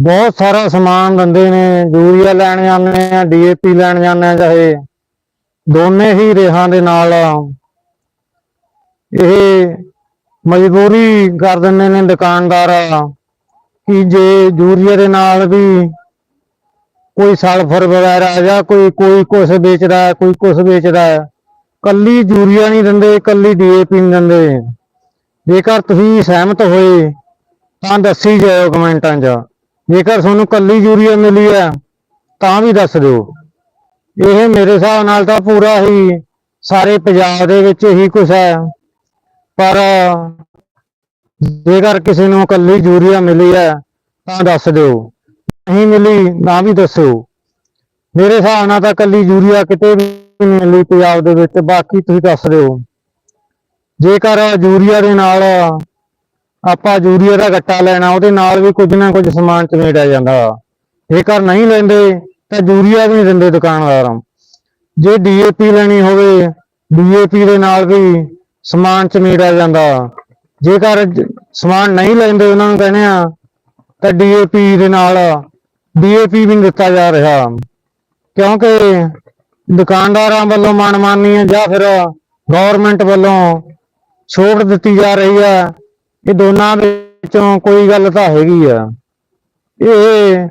ਬਹੁਤ ਸਾਰਾ ਸਮਾਨ ਦਿੰਦੇ ਨੇ, ਯੂਰੀਆ ਲੈਣ ਜਾਂਦੇ ਆ ਡੀਏਪੀ ਲੈਣ ਜਾਂਦੇ ਆ ਚਾਹੇ। ਦੋਨੇ ਹੀ ਰੇਹਾਂ ਦੇ ਨਾਲ ਇਹ ਮਜਬੂਰੀ ਕਰ ਦਿੰਦੇ ਨੇ ਦੁਕਾਨਦਾਰ ਕਿ ਜੇ ਯੂਰੀਆ ਦੇ ਨਾਲ ਵੀ ਕੋਈ ਸਲਫਰ ਵਗੈਰਾ ਜਾਂ ਕੋਈ ਕੋਈ ਕੁਛ ਵੇਚਦਾ ਕੋਈ ਕੁਛ ਵੇਚਦਾ ਕੱਲੀ ਯੂਰੀਆ ਨਹੀਂ ਦਿੰਦੇ, ਕੱਲੀ ਡੀਏਪੀ ਨਹੀਂ ਦਿੰਦੇ। ਜੇਕਰ ਤੁਸੀਂ ਸਹਿਮਤ ਹੋਏ, ਤਾਂ ਦੱਸੀ ਜਾਓ ਕਮੈਂਟਾਂ 'ਚ। ਜੇਕਰ ਤੁਹਾਨੂੰ ਕੱਲੀ ਯੂਰੀਆ ਮਿਲੀ ਹੈ, ਤਾਂ ਵੀ ਦੱਸ ਦਿਓ। ਇਹ ਮੇਰੇ ਹਿਸਾਬ ਨਾਲ ਤਾਂ ਪੂਰਾ ਹੀ ਸਾਰੇ ਪੰਜਾਬ ਦੇ ਵਿੱਚ ਹੀ ਕੁਛ ਹੈ। ਪਰ ਜੇਕਰ ਕਿਸੇ ਨੂੰ ਕੱਲੀ ਯੂਰੀਆ ਮਿਲੀ ਹੈ, ਤਾਂ ਦੱਸ ਦਿਓ। ਨਹੀਂ ਮਿਲੀ, ਨਾ ਵੀ ਦੱਸੋ। ਮੇਰੇ ਹਿਸਾਬ ਨਾਲ ਤਾਂ ਕੱਲੀ ਯੂਰੀਆ ਕਿਤੇ ਵੀ ਨਹੀਂ ਮਿਲੀ ਪੰਜਾਬ ਦੇ ਵਿੱਚ, ਬਾਕੀ ਤੁਸੀਂ ਦੱਸ ਦਿਓ। ਜੇਕਰ ਯੂਰੀਆ ਦੇ ਨਾਲ ਆਪਾਂ ਯੂਰੀਆ ਦਾ ਗੱਟਾ ਲੈਣਾ, ਉਹਦੇ ਨਾਲ ਵੀ ਕੁਝ ਨਾ ਕੁਝ ਸਮਾਨ ਚਮੇੜਿਆ ਜਾਂਦਾ ਜੇਕਰ ਨਹੀਂ ਲੈਂਦੇ, ਤਾਂ ਯੂਰੀਆ ਵੀ ਨਹੀਂ ਦਿੰਦੇ ਦੁਕਾਨਦਾਰ ਜੇ ਡੀਏਪੀ ਲੈਣੀ ਹੋਵੇ ਡੀਏਪੀ ਦੇ ਨਾਲ ਵੀ ਸਮਾਨ ਚਮੇੜਿਆ ਜਾਂਦਾ। ਜੇਕਰ ਸਮਾਨ ਨਹੀਂ ਲੈਂਦੇ ਉਹਨਾਂ ਨੂੰ ਕਹਿੰਦੇ ਆ, ਤਾਂ ਡੀਏਪੀ ਦੇ ਨਾਲ ਡੀਏਪੀ ਵੀ ਨਹੀਂ ਦਿੱਤਾ ਜਾ ਰਿਹਾ। ਕਿਉਂਕਿ ਦੁਕਾਨਦਾਰਾਂ ਵੱਲੋਂ ਮਨਮਾਨੀ ਹੈ ਜਾਂ ਫਿਰ ਗਵਰਨਮੈਂਟ ਵੱਲੋਂ ਛੋਟ ਦਿੱਤੀ ਜਾ ਰਹੀ ਹੈ ਇਹ ਦੋਨਾਂ ਵਿੱਚੋਂ ਕੋਈ ਗੱਲ ਤਾਂ ਹੈਗੀ ਆ। ਇਹ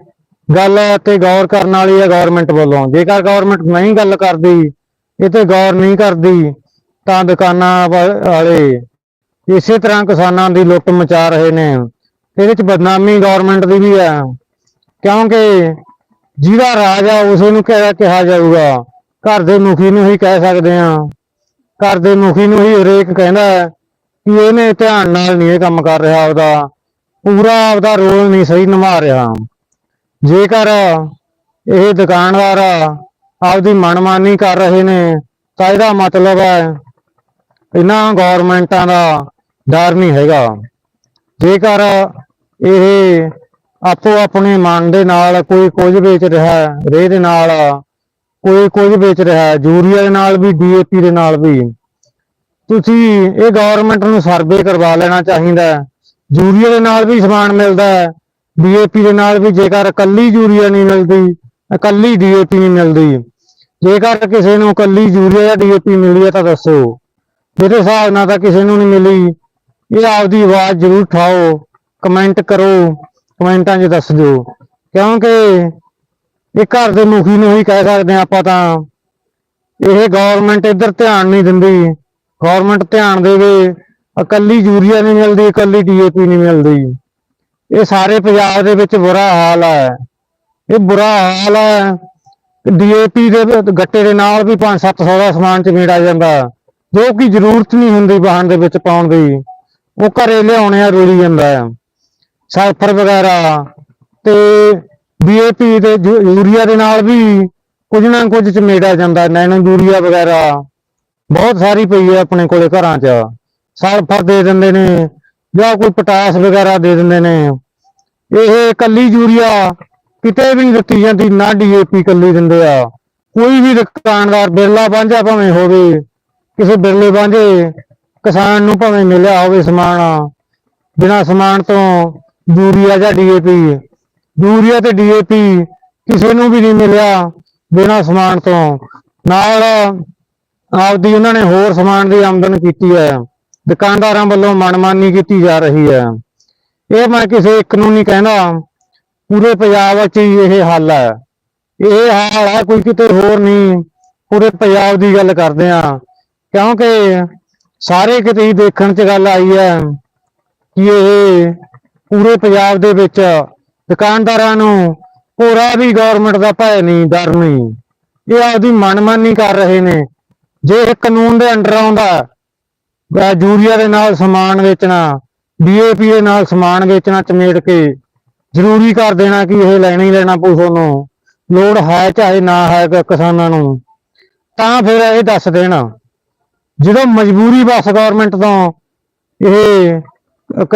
ਗੱਲ ਤੇ ਗੌਰ ਕਰਨ ਵਾਲੀ ਹੈ ਗਵਰਨਮੈਂਟ ਵੱਲੋਂ। ਜੇਕਰ ਗਵਰਨਮੈਂਟ ਨਹੀਂ ਗੱਲ ਕਰਦੀ ਇਹ ਤੇ ਗੌਰ ਨਹੀਂ ਕਰਦੀ, ਤਾਂ ਦੁਕਾਨਾਂ ਵਾਲੇ ਇਸੇ ਤਰ੍ਹਾਂ ਕਿਸਾਨਾਂ ਦੀ ਲੁੱਟ ਮਚਾ ਰਹੇ ਨੇ। ਇਹਦੇ ਵਿੱਚ ਬਦਨਾਮੀ ਗਵਰਨਮੈਂਟ ਦੀ ਵੀ ਹੈ। ਕਿਉਂਕਿ ਜਿਹਦਾ ਰਾਜ ਆ, ਉਸੇ ਨੂੰ ਕਿਹਾ ਜਾਊਗਾ। ਘਰ ਦੇ ਮੁਖੀ ਨੂੰ ਹੀ ਕਹਿ ਸਕਦੇ ਆ ਘਰ ਦੇ ਮੁਖੀ ਨੂੰ ਹੀ ਹਰੇਕ ਕਹਿੰਦਾ ਹੈ ਕਿ ਇਹਨੇ ਧਿਆਨ ਨਾਲ ਨਹੀਂ ਇਹ ਕੰਮ ਕਰ ਰਿਹਾ ਆਪਦਾ। ਪੂਰਾ ਆਪਦਾ ਰੋਲ ਨਹੀਂ ਸਹੀ ਨਿਭਾ ਰਿਹਾ। ਜੇਕਰ ਇਹ ਦੁਕਾਨਦਾਰ ਆਪਦੀ ਮਨਮਾਨੀ ਕਰ ਰਹੇ ਨੇ, ਤਾਂ ਇਹਦਾ ਮਤਲਬ ਹੈ ਇਹਨਾਂ ਗਵਰਨਮੈਂਟਾਂ ਦਾ ਡਰ ਨਹੀਂ ਹੈਗਾ। ਜੇਕਰ ਇਹ ਆਪੋ ਆਪਣੇ ਮਨ ਦੇ ਨਾਲ ਕੋਈ ਕੁਝ ਵੇਚ ਰਿਹਾ, ਰੇਹ ਦੇ ਨਾਲ ਕੋਈ ਕੁਝ ਵੇਚ ਰਿਹਾ, ਯੂਰੀਆ ਦੇ ਨਾਲ ਵੀ ਡੀਏਪੀ ਦੇ ਨਾਲ ਵੀ ਤੁਸੀਂ ਇਹ ਗਵਰਨਮੈਂਟ ਨੂੰ ਸਰਵੇ ਕਰਵਾ ਲੈਣਾ ਚਾਹੀਦਾ ਹੈ। ਯੂਰੀਆ ਦੇ ਨਾਲ ਵੀ ਸਮਾਨ ਮਿਲਦਾ ਹੈ। ਡੀਏਪੀ ਦੇ ਨਾਲ ਵੀ ਜੇਕਰ ਕੱਲੀ ਯੂਰੀਆ ਨਹੀਂ ਮਿਲਦੀ, ਇਕੱਲੀ ਡੀਏਪੀ ਨਹੀਂ ਮਿਲਦੀ। ਜੇਕਰ ਕਿਸੇ ਨੂੰ ਇਕੱਲੀ ਯੂਰੀਆ ਜਾਂ ਡੀਏਪੀ ਮਿਲੀ ਹੈ ਤਾਂ ਦੱਸੋ। ਮੇਰੇ ਹਿਸਾਬ ਨਾਲ ਤਾਂ ਕਿਸੇ ਨੂੰ ਨਹੀਂ ਮਿਲੀ। ਇਹ ਆਪਦੀ ਆਵਾਜ਼ ਜ਼ਰੂਰ ਉਠਾਓ। ਕਮੈਂਟ ਕਰੋ। ਕਮੈਂਟਾਂ 'ਚ ਦੱਸ ਦਿਓ। ਕਿਉਂਕਿ ਇਹ ਘਰ ਦੇ ਮੁਖੀ ਨੂੰ ਹੀ ਕਹਿ ਸਕਦੇ ਹਾਂ ਆਪਾਂ ਤਾਂ। ਇਹ ਗਵਰਨਮੈਂਟ ਇੱਧਰ ਧਿਆਨ ਨਹੀਂ ਦਿੰਦੀ। ਗਵਰਨਮੈਂਟ ਧਿਆਨ ਦੇਵੇ, ਇਕੱਲੀ ਯੂਰੀਆ ਨਹੀਂ ਮਿਲਦੀ, ਇਕੱਲੀ ਡੀਏਪੀ ਨਹੀਂ ਮਿਲਦੀ। ਇਹ ਸਾਰੇ ਪੰਜਾਬ ਦੇ ਵਿੱਚ ਬੁਰਾ ਹਾਲ ਹੈ। ਇਹ ਬੁਰਾ ਹਾਲ ਹੈ ਡੀਏਪੀ ਦੇ ਗੱਟੇ ਦੇ ਨਾਲ ਵੀ 5-700 ਦਾ ਸਮਾਨ ਚਮੇੜਾ ਜਾਂਦਾ। ਜੋ ਕਿ ਜ਼ਰੂਰਤ ਨਹੀਂ ਹੁੰਦੀ ਵਾਹਨ ਦੇ ਵਿੱਚ ਪਾਉਣ ਦੀ। ਉਹ ਘਰੇ ਲਿਆਉਣੇ ਆ, ਰੋਲੀ ਜਾਂਦਾ ਹੈ। ਸਲਫਰ ਵਗੈਰਾ ਤੇ ਡੀਏਪੀ ਤੇ ਯੂ- ਯੂਰੀਆ ਦੇ ਨਾਲ ਵੀ ਕੁਝ ਨਾ ਕੁਝ ਚਮੇੜਿਆ ਜਾਂਦਾ। ਨੈਨੋ ਯੂਰੀਆ ਵਗੈਰਾ ਬਹੁਤ ਸਾਰੀ ਪਈ ਹੈ ਆਪਣੇ ਕੋਲੇ ਘਰਾਂ 'ਚ। ਸਲਫਰ ਦੇ ਦਿੰਦੇ ਨੇ, ਜਾਂ ਕੋਈ ਪੋਟਾਸ ਵਗੈਰਾ ਦੇ ਦਿੰਦੇ ਨੇ। ਇਹ ਕੱਲੀ ਯੂਰੀਆ ਕਿਤੇ ਵੀ ਨਹੀਂ ਦਿੱਤੀ ਜਾਂਦੀ, ਨਾ ਡੀਏਪੀ ਕੱਲੀ ਦਿੰਦੇ ਆ। ਕੋਈ ਵੀ ਦੁਕਾਨਦਾਰ ਬਿਰਲਾ ਬਾਂਝਾ ਭਾਵੇਂ ਹੋਵੇ, ਕਿਸੇ ਬਿਰਲੇ ਬਾਂਝੇ ਕਿਸਾਨ ਨੂੰ ਭਾਵੇਂ ਮਿਲਿਆ ਹੋਵੇ ਸਮਾਨ, ਬਿਨਾ ਸਮਾਨ ਤੋਂ ਯੂਰੀਆ ਜਾਂ ਡੀਏਪੀ ਯੂਰੀਆ ਤੇ ਡੀਏਪੀ ਕਿਸੇ ਨੂੰ ਵੀ ਨਹੀਂ ਮਿਲਿਆ ਬਿਨਾ ਸਮਾਨ ਤੋਂ। ਨਾਲ ਆਪਦੀ ਉਹਨਾਂ ਨੇ ਹੋਰ ਸਮਾਨ ਦੀ ਆਮਦਨ ਕੀਤੀ ਹੈ। ਦੁਕਾਨਦਾਰਾਂ ਵੱਲੋਂ ਮਨਮਾਨੀ ਕੀਤੀ ਜਾ ਰਹੀ ਹੈ। ਇਹ ਮੈਂ ਕਿਸੇ ਇੱਕ ਨੂੰ ਨਹੀਂ ਕਹਿੰਦਾ। ਪੂਰੇ ਪੰਜਾਬ ਵਿੱਚ ਇਹ ਹਾਲ ਹੈ। ਇਹ ਹਾਲ ਹੈ, ਕੋਈ ਕਿਤੇ ਹੋਰ ਨਹੀਂ। ਪੂਰੇ ਪੰਜਾਬ ਦੀ ਗੱਲ ਕਰਦੇ ਆ ਕਿਉਂਕਿ ਸਾਰੇ ਕਿਤੇ ਹੀ ਦੇਖਣ ਚ ਗੱਲ ਆਈ ਹੈ ਕਿ ਇਹ ਪੂਰੇ ਪੰਜਾਬ ਦੇ ਵਿੱਚ ਦੁਕਾਨਦਾਰਾਂ ਨੂੰ ਪੂਰਾ ਵੀ ਗਵਰਨਮੈਂਟ ਦਾ ਭੈ ਨਹੀਂ, ਡਰ ਨਹੀਂ। ਇਹ ਆਪਦੀ ਮਨਮਾਨੀ ਕਰ ਰਹੇ ਨੇ। ਜੇ ਇਹ ਕਾਨੂੰਨ ਦੇ ਅੰਡਰ ਆਉਂਦਾ, ਅਹ ਯੂਰੀਆ ਦੇ ਨਾਲ ਸਮਾਨ ਵੇਚਣਾ, ਡੀਏਪੀ ਦੇ ਨਾਲ ਸਮਾਨ ਵੇਚਣਾ ਚਮੇੜ ਕੇ, ਜ਼ਰੂਰੀ ਕਰ ਦੇਣਾ ਕਿ ਇਹ ਲੈਣਾ ਹੀ ਲੈਣਾ ਪਊ ਤੁਹਾਨੂੰ। ਲੋੜ ਹੈ ਚਾਹੇ ਨਾ ਹੈ ਕਿਸਾਨਾਂ ਨੂੰ। ਤਾਂ ਫਿਰ ਇਹ ਦੱਸ ਦੇਣਾ, ਜਦੋਂ ਮਜਬੂਰੀ ਬਸ ਗਵਰਨਮੈਂਟ ਤੋਂ, ਇਹ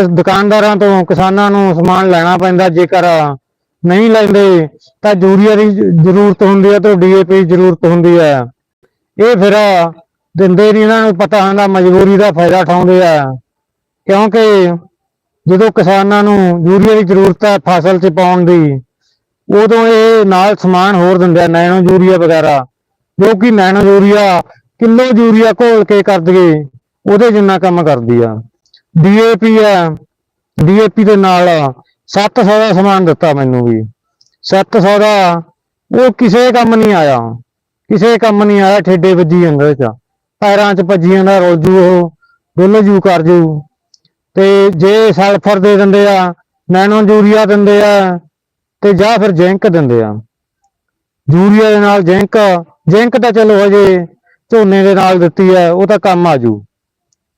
ਦੁਕਾਨਦਾਰਾਂ ਤੋਂ ਕਿਸਾਨਾਂ ਨੂੰ ਸਮਾਨ ਲੈਣਾ ਪੈਂਦਾ ਜੇਕਰ ਨਹੀਂ ਲੈਂਦੇ, ਤਾਂ ਯੂਰੀਆ ਦੀ ਜ਼ਰੂਰਤ ਹੁੰਦੀ ਹੈ ਤੇ ਡੀਏਪੀ ਦੀ ਜ਼ਰੂਰਤ ਹੁੰਦੀ ਹੈ। ਇਹ ਫਿਰ ਦਿੰਦੇ ਨਹੀਂ ਇਹਨਾਂ ਨੂੰ, ਪਤਾ ਹੁੰਦਾ ਮਜਬੂਰੀ ਦਾ ਫਾਇਦਾ ਉਠਾਉਂਦੇ ਆ। ਕਿਉਂਕਿ ਜਦੋਂ ਕਿਸਾਨਾਂ ਨੂੰ ਯੂਰੀਆ ਦੀ ਜ਼ਰੂਰਤ ਹੈ ਫਸਲ 'ਚ ਪਾਉਣ ਦੀ, ਉਦੋਂ ਇਹ ਨਾਲ ਸਮਾਨ ਹੋਰ ਦਿੰਦੇ ਆ ਨੈਨੋ ਯੂਰੀਆ ਵਗੈਰਾ। ਜੋ ਕਿ ਨੈਨੋ ਯੂਰੀਆ, ਕਿਲੋ ਯੂਰੀਆ ਘੋਲ ਕੇ ਕਰ ਦਈਏ ਉਹਦੇ ਜਿੰਨਾ ਕੰਮ ਕਰਦੀ ਆ। ਡੀਏਪੀ ਆ ਡੀਏਪੀ ਦੇ ਨਾਲ 700 ਦਾ ਸਮਾਨ ਦਿੱਤਾ ਮੈਨੂੰ ਵੀ। 700 ਦਾ, ਉਹ ਕਿਸੇ ਕੰਮ ਨਹੀਂ ਆਇਆ। ਕਿਸੇ ਕੰਮ ਨਹੀਂ ਆਇਆ, ਠੇਡੇ ਵੱਜੀ ਜਾਂਦਾ ਇਹ ਚ ਪੈਰਾਂ 'ਚ ਭੱਜੀ ਜਾਂਦਾ, ਰੁਲ ਉਹ, ਡੁੱਲ ਜੂ, ਕਰ ਜੂ। ਤੇ ਜੇ ਸਲਫਰ ਦੇ ਦਿੰਦੇ ਆ, ਨੈਨੋ ਯੂਰੀਆ ਦਿੰਦੇ ਆ, ਤੇ ਜਾਂ ਫਿਰ ਜ਼ਿੰਕ ਦਿੰਦੇ ਆ। ਯੂਰੀਆ ਦੇ ਨਾਲ ਜ਼ਿੰਕ ਜ਼ਿੰਕ ਤਾਂ ਚਲੋ ਹਜੇ ਝੋਨੇ ਦੇ ਨਾਲ ਦਿੱਤੀ ਹੈ ਉਹ ਤਾਂ ਕੰਮ ਆ ਜੂ।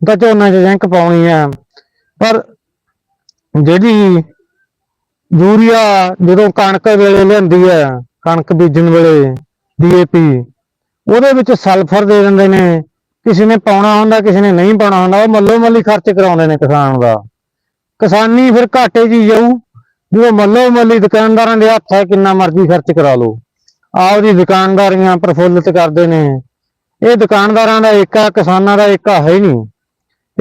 ਤਾਂ ਝੋਨੇ 'ਚ ਜ਼ਿੰਕ ਪਾਉਣੀ ਆ। ਪਰ ਜਿਹੜੀ ਯੂਰੀਆ ਜਦੋਂ ਕਣਕ ਵੇਲੇ ਲਿਆਂਦੀ ਹੈ ਕਣਕ ਬੀਜਣ ਵੇਲੇ ਡੀਏਪੀ ਉਹਦੇ ਵਿੱਚ ਸਲਫਰ ਦੇ ਦਿੰਦੇ ਨੇ। ਕਿਸੇ ਨੇ ਪਾਉਣਾ ਹੁੰਦਾ, ਕਿਸੇ ਨੇ ਨਹੀਂ ਪਾਉਣਾ ਹੁੰਦਾ, ਉਹ ਮੱਲੋ ਮੱਲੀ ਖਰਚ ਕਰਾਉਂਦੇ ਨੇ ਕਿਸਾਨ ਦਾ। ਕਿਸਾਨੀ ਫਿਰ ਘਾਟੇ 'ਚ ਹੀ ਜਾਊ। ਜਦੋਂ ਮੱਲੋ ਮੱਲੀ ਦੁਕਾਨਦਾਰਾਂ ਦੇ ਹੱਥ ਹੈ, ਕਿੰਨਾ ਮਰਜ਼ੀ ਖਰਚ ਕਰਾ ਲਓ। ਆਪਦੀ ਦੁਕਾਨਦਾਰੀਆਂ ਪ੍ਰਫੁੱਲਤ ਕਰਦੇ ਨੇ। ਇਹ ਦੁਕਾਨਦਾਰਾਂ ਦਾ ਏਕਾ, ਕਿਸਾਨਾਂ ਦਾ ਏਕਾ ਹੈ ਹੀ ਨਹੀਂ।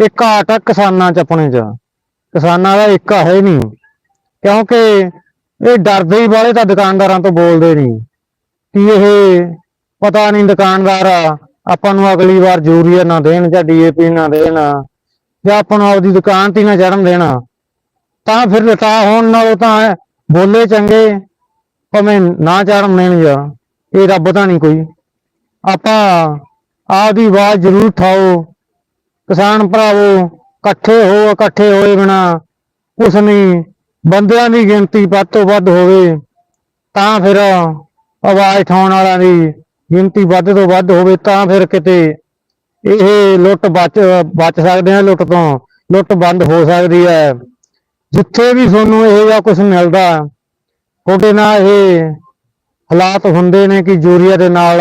ਇੱਕ ਘਾਟ ਆ ਕਿਸਾਨਾਂ 'ਚ ਆਪਣੇ 'ਚ। ਕਿਸਾਨਾਂ ਦਾ ਏਕਾ ਹੈ ਹੀ ਨਹੀਂ। ਕਿਉਂਕਿ ਇਹ ਡਰਦੇ ਹੀ ਵਾਲੇ ਤਾਂ ਦੁਕਾਨਦਾਰਾਂ ਤੋਂ ਬੋਲਦੇ ਨਹੀਂ। ਕਿ ਇਹ? ਪਤਾ ਨਹੀਂ ਦੁਕਾਨਦਾਰ, ਆਪਾਂ ਨੂੰ ਅਗਲੀ ਵਾਰ ਯੂਰੀਆ ਨਾ ਦੇਣ ਜਾਂ ਡੀਏਪੀ ਨਾ ਦੇਣ, ਜਾਂ ਆਪਾਂ ਨੂੰ ਆਪਦੀ ਦੁਕਾਨ ਤੇ ਨਾ ਚੜਨ ਦੇਣਾ। ਤਾਂ ਫਿਰ ਲਟਾ ਹੋਣ ਨਾਲੋਂ ਤਾਂ ਬੋਲੇ ਚੰਗੇ, ਭਾਵੇਂ ਨਾ ਚੜਨ ਦੇਣ ਇਹ ਰੱਬ ਤਾਂ ਨਹੀਂ ਕੋਈ। ਆਪਾਂ ਆਪਦੀ ਆਵਾਜ਼ ਜ਼ਰੂਰ ਉਠਾਓ, ਕਿਸਾਨ ਭਰਾਵੋ, ਇਕੱਠੇ ਹੋ, ਇਕੱਠੇ ਹੋਏ ਬਿਨਾ ਕੁਛ ਨਹੀਂ ਬੰਦਿਆਂ ਦੀ ਗਿਣਤੀ ਵੱਧ ਤੋਂ ਵੱਧ ਹੋਵੇ, ਤਾਂ ਫਿਰ ਆਵਾਜ਼ ਉਠਾਉਣ ਵਾਲਿਆਂ ਦੀ ਗਿਣਤੀ ਵੱਧ ਤੋਂ ਵੱਧ ਹੋਵੇ ਤਾਂ ਫਿਰ ਕਿਤੇ ਇਹ ਲੁੱਟ ਬਚ ਬਚ ਸਕਦੇ ਆ, ਲੁੱਟ ਤੋਂ, ਲੁੱਟ ਬੰਦ ਹੋ ਸਕਦੀ ਹੈ। ਜਿੱਥੇ ਵੀ ਤੁਹਾਨੂੰ ਇਹ ਜਾਂ ਕੁਝ ਮਿਲਦਾ, ਤੁਹਾਡੇ ਨਾਲ ਇਹ ਹਾਲਾਤ ਹੁੰਦੇ ਨੇ ਕਿ ਯੂਰੀਆ ਦੇ ਨਾਲ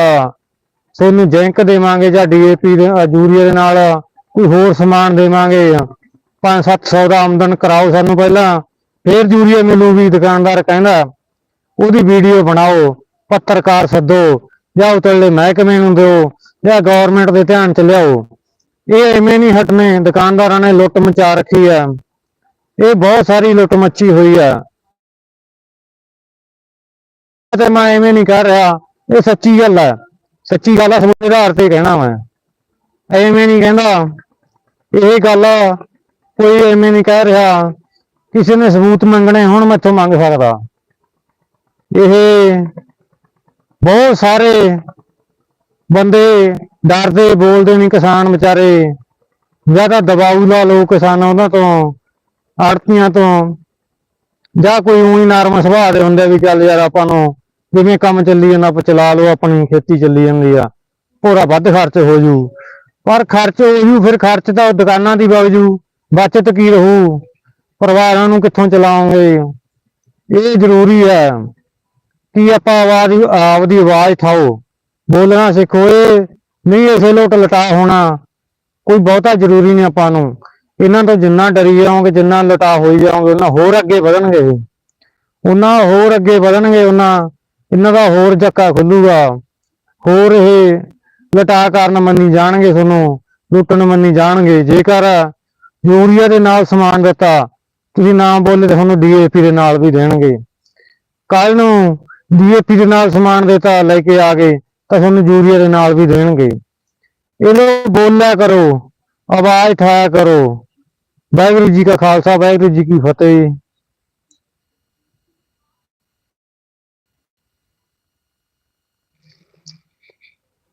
ਤੁਹਾਨੂੰ ਜ਼ਿੰਕ ਦੇਵਾਂਗੇ ਜਾਂ ਡੀਏਪੀ ਦੇ ਯੂਰੀਆ ਦੇ ਨਾਲ ਕੋਈ ਹੋਰ ਸਮਾਨ ਦੇਵਾਂਗੇ। 5-700 ਦਾ ਆਮਦਨ ਕਰਾਓ ਸਾਨੂੰ ਪਹਿਲਾਂ, ਫੇਰ ਯੂਰੀਆ ਮਿਲੂਗੀ, ਦੁਕਾਨਦਾਰ ਕਹਿੰਦਾ। ਉਹਦੀ ਵੀਡੀਓ ਬਣਾਓ। ਪੱਤਰਕਾਰ ਸੱਦੋ, ਜਾਂ ਉਤਲੇ ਮਹਿਕਮੇ ਨੂੰ ਦਿਓ, ਜਾਂ ਗਵਰਨਮੈਂਟ ਦੇ ਧਿਆਨ ਚ ਲਿਆਓ। ਇਹ ਐਵੇਂ ਨਹੀਂ ਹਟਨੇ, ਦੁਕਾਨਦਾਰਾਂ ਨੇ ਲੁੱਟ ਮਚਾ ਰੱਖੀ ਆ। ਇਹ ਬਹੁਤ ਸਾਰੀ ਲੁੱਟ ਮੱਚੀ ਹੋਈ ਆ। ਤੇ ਮੈਂ ਐਵੇਂ ਨਹੀਂ ਕਰ ਰਿਹਾ, ਇਹ ਸੱਚੀ ਗੱਲ ਆ। ਸੱਚੀ ਗੱਲ ਆ ਸਮੂਹ ਆਧਾਰ ਤੇ ਕਹਿਣਾ ਮੈਂ। ਐਵੇਂ ਨਹੀਂ ਕਹਿੰਦਾ। ਇਹ ਗੱਲ ਕੋਈ ਐਵੇਂ ਨਹੀਂ ਕਹਿ ਰਿਹਾ। ਕਿਸੇ ਨੇ ਸਬੂਤ ਮੰਗਣੇ, ਹੁਣ ਮੈਥੋਂ ਮੰਗ ਸਕਦਾ। ਇਹ ਬਹੁਤ ਸਾਰੇ ਬੰਦੇ ਡਰਦੇ, ਬੋਲਦੇ ਨਹੀਂ ਕਿਸਾਨ ਵਿਚਾਰੇ। ਜਾਂ ਤਾਂ ਦਬਾਊ ਲਾ ਲੋ ਕਿਸਾਨ ਉਹਨਾਂ ਤੋਂ, ਆੜਤੀਆਂ ਤੋਂ। ਜਾਂ ਕੋਈ ਉਹੀ ਨਾਰਮਲ ਸੁਭਾਅ ਦੇ ਹੁੰਦੇ ਵੀ ਚੱਲ ਯਾਰ ਆਪਾਂ ਨੂੰ ਜਿਵੇਂ ਕੰਮ ਚੱਲੀ ਜਾਂਦਾ, ਆਪਾਂ ਚਲਾ ਲਓ, ਆਪਣੀ ਖੇਤੀ ਚੱਲੀ ਜਾਂਦੀ ਆ। ਭੋਰਾ ਵੱਧ ਖਰਚ ਹੋ ਜੂ। ਪਰ ਖਰਚ ਹੋ ਜੂ, ਫਿਰ ਖਰਚ ਤਾਂ ਉਹ ਦੁਕਾਨਾਂ ਦੀ ਵਗ ਜੂ। ਬਚਤ ਕੀ ਰਹੂ? ਪਰਿਵਾਰਾਂ ਨੂੰ ਕਿੱਥੋਂ ਚਲਾਉਂਗੇ ਇਹ ਜ਼ਰੂਰੀ ਹੈ ਕਿ ਆਪਾਂ ਆਵਾਜ਼ ਆਪਦੀ ਆਵਾਜ਼ ਉਠਾਓ? ਬੋਲਣਾ ਸਿੱਖੋ ਇਹ ਨਹੀਂ ਇਸੇ ਲੋਟ ਲਟਾ ਹੋਣਾ। ਕੋਈ ਬਹੁਤਾ ਜ਼ਰੂਰੀ ਨਹੀਂ ਆਪਾਂ ਨੂੰ। ਇਹਨਾਂ ਤੋਂ ਜਿੰਨਾ ਡਰੀ ਜਾਓਗੇ, ਜਿੰਨਾ ਲਟਾ ਹੋਈ ਜਾਓਗੇ, ਉਹਨਾਂ ਹੋਰ ਅੱਗੇ ਵਧਣਗੇ। ਇਹ। ਉਹਨਾਂ ਹੋਰ ਅੱਗੇ ਵਧਣਗੇ, ਉਹਨਾਂ ਇਹਨਾਂ ਦਾ ਹੋਰ ਜੱਕਾ ਖੁੱਲੂਗਾ। ਹੋਰ ਇਹ ਲਟਾ ਕਾਰਨ ਮੰਨੀ ਜਾਣਗੇ ਤੁਹਾਨੂੰ, ਲੁੱਟਣ ਮੰਨੀ ਜਾਣਗੇ। ਜੇਕਰ ਯੂਰੀਆ ਦੇ ਨਾਲ ਸਮਾਨ ਦਿੱਤਾ, ਤੁਸੀਂ ਨਾ ਬੋਲੇ ਤਾਂ ਤੁਹਾਨੂੰ ਡੀਏਪੀ ਦੇ ਨਾਲ ਵੀ ਦੇਣਗੇ। ਕੱਲ ਨੂੰ ਡੀਏਪੀ ਦੇ ਨਾਲ ਸਮਾਨ ਦਿੱਤਾ ਲੈ ਕੇ ਆ ਗਏ, ਤਾਂ ਤੁਹਾਨੂੰ ਯੂਰੀਆ ਦੇ ਨਾਲ ਵੀ ਦੇਣਗੇ। ਇਹਨੂੰ ਬੋਲਿਆ ਕਰੋ, ਆਵਾਜ਼ ਉਠਾਇਆ ਕਰੋ। ਵਾਹਿਗੁਰੂ ਜੀ ਕਾ ਖਾਲਸਾ, ਵਾਹਿਗੁਰੂ ਜੀ ਕੀ ਫਤਿਹ।